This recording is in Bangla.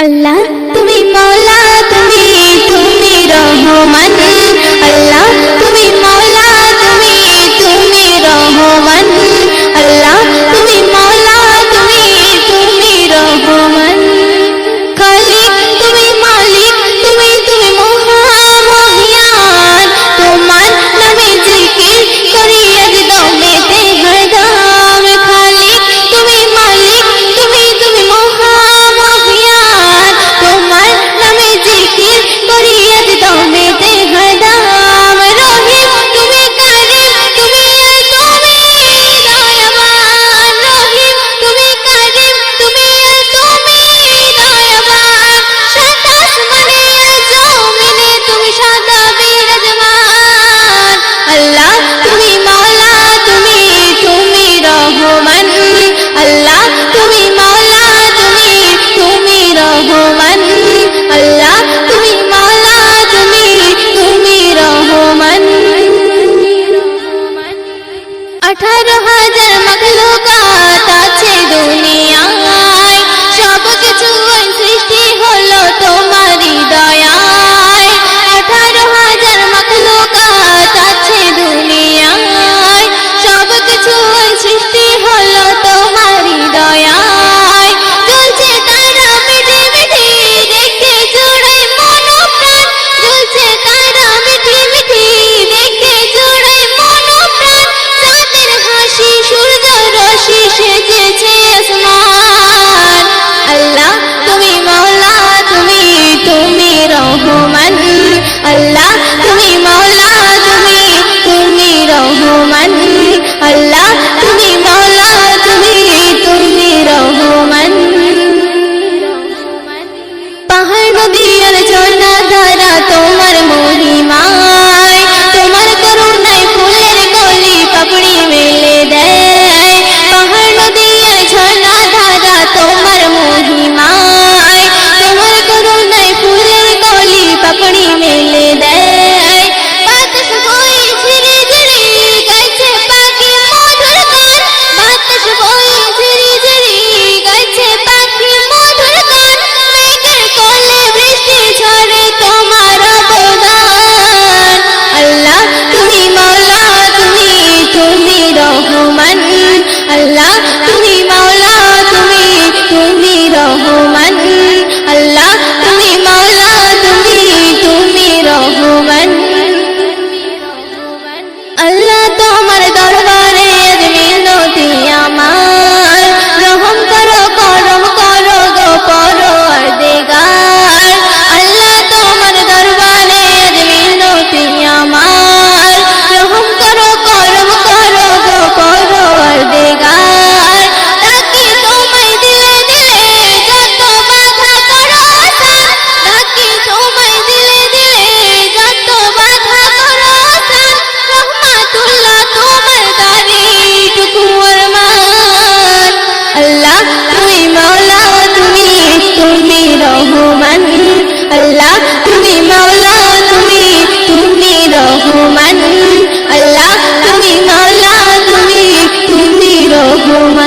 আল্লাহ তুমি মৌলা তুমি তুমি রহমান। আল্লাহ Hallelujah.